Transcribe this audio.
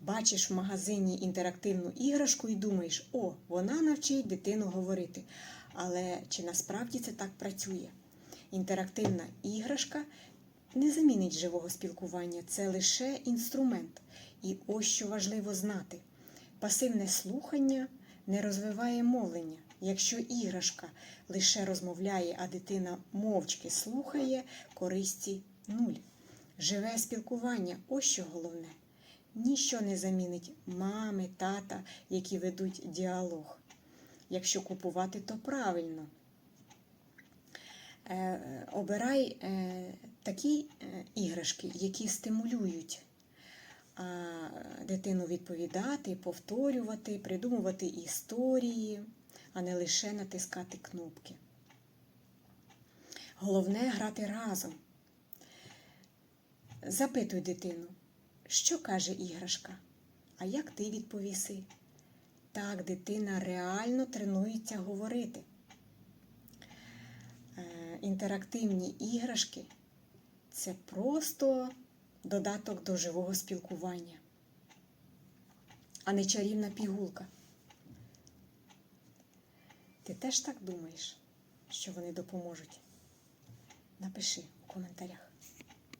Бачиш в магазині інтерактивну іграшку і думаєш, о, вона навчить дитину говорити. Але чи насправді це так працює? Інтерактивна іграшка не замінить живого спілкування, це лише інструмент. І ось що важливо знати: пасивне слухання не розвиває мовлення. Якщо іграшка лише розмовляє, а дитина мовчки слухає, користі нуль. Живе спілкування ось що головне. Ніщо не замінить мами, тата, які ведуть діалог. Якщо купувати, то правильно. Е, обирай е, такі е, іграшки, які стимулюють дитину відповідати, повторювати, придумувати історії, а не лише натискати кнопки. Головне грати разом. Запитуй дитину, що каже іграшка, а як ти відповіси? Так дитина реально тренується говорити. Е, Інтерактивні іграшки це просто додаток до живого спілкування, а не чарівна пігулка. Ти теж так думаєш, що вони допоможуть? Напиши у коментарях.